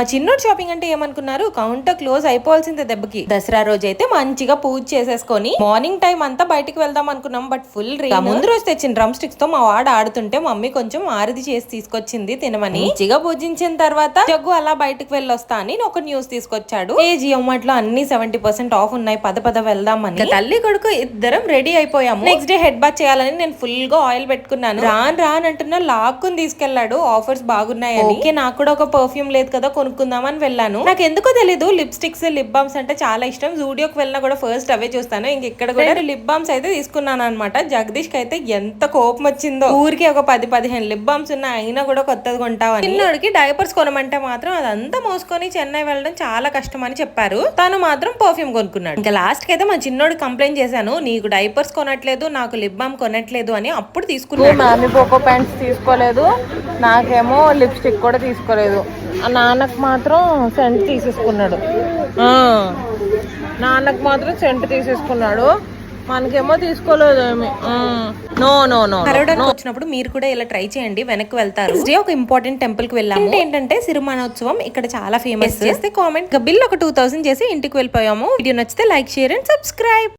మా చిన్నోడు షాపింగ్ అంటే ఏమనుకున్నారు? కౌంటర్ క్లోజ్ అయిపోవాల్సిందే దెబ్బకి. దసరా రోజు అయితే మంచిగా పూజ చేసేసుకొని మార్నింగ్ టైం అంతా బయటికి వెళ్దాం అనుకున్నాం బట్ ఫుల్ ముందు రోజు తెచ్చిన డ్రమ్ స్టిక్స్తో మా వాడు ఆడుతుంటే మమ్మీ కొంచెం ఆరిది చేసి తీసుకొచ్చింది తినమని. మంచిగా పూజించిన తర్వాత జగ్గు అలా బయటకు వెళ్ళొస్తా అని ఒక న్యూస్ తీసుకొచ్చాడు. ఏ జియో మార్ట్లో అన్ని సెవెంటీ పర్సెంట్ ఆఫ్ ఉన్నాయి పద పద వెళ్దామని. తల్లి కొడుకు ఇద్దరం రెడీ అయిపోయాము. నెక్స్ట్ డే హెడ్ బాత్ చేయాలని నేను ఫుల్గా ఆయిల్ పెట్టుకున్నాను. రాన్ రాన్ అంటున్నా లాక్కుని తీసుకెళ్ళాడు ఆఫర్స్ బాగున్నాయని. నాకు కూడా ఒక పర్ఫ్యూమ్ లేదు కదా కొనుక్కుందామని వెళ్ళాను. నాకు ఎందుకో తెలీదు లిప్స్టిక్స్ లిప్ బామ్స్ అంటే చాలా ఇష్టం. జూడియోకి వెళ్ళినా కూడా ఫస్ట్ అవే చూస్తాను. ఇంక ఇక్కడ కూడా లిప్ బామ్స్ అయితే తీసుకున్నాను అనమాట జగదీష్కి అయితే ఎంత కోపం వచ్చిందో. ఊరికి ఒక పది పదిహేను లిప్ బామ్స్ ఉన్నాయి అయినా కూడా కొత్తది కొంటావని. చిన్నోడికి డైపర్స్ కొనమంటే మాత్రం అదంతా మోసుకొని చెన్నై వెళ్ళడం చాలా కష్టం అని చెప్పారు. తను మాత్రం పర్ఫ్యూమ్ కొనుక్కున్నాడు. ఇంకా లాస్ట్కి అయితే మా చిన్నోడు కంప్లైంట్ చేశాను. నీకు డైపర్స్ కొనట్లేదు నాకు లిప్ బామ్ కొనట్లేదు అని అప్పుడు తీసుకున్నాను మ్యామీ పోకో ప్యాంట్స్ తీసుకోలేదు. నాకేమో లిప్స్టిక్ కూడా తీసుకోలేదు. ఆ నాన్నకు మాత్రం సెంట్ తీసేసుకున్నాడు. నాన్నకు మాత్రం సెంట్ తీసేసుకున్నాడు. మనకేమో తీసుకోలేదు ఏమి. నో నో నో కరోడానికి వచ్చినప్పుడు మీరు కూడా ఇలా ట్రై చేయండి వెనక్కి వెళ్తారు. ఒక ఇంపార్టెంట్ టెంపుల్కి వెళ్ళాము ఏంటంటే సిరిమానోత్సవం ఇక్కడ చాలా ఫేమస్ చేస్తే కామెంట్ బిల్ ఒక టూ థౌసండ్ చేసి ఇంటికి వెళ్ళిపోయాము. వీడియో నచ్చితే లైక్ షేర్ అండ్ సబ్స్క్రైబ్.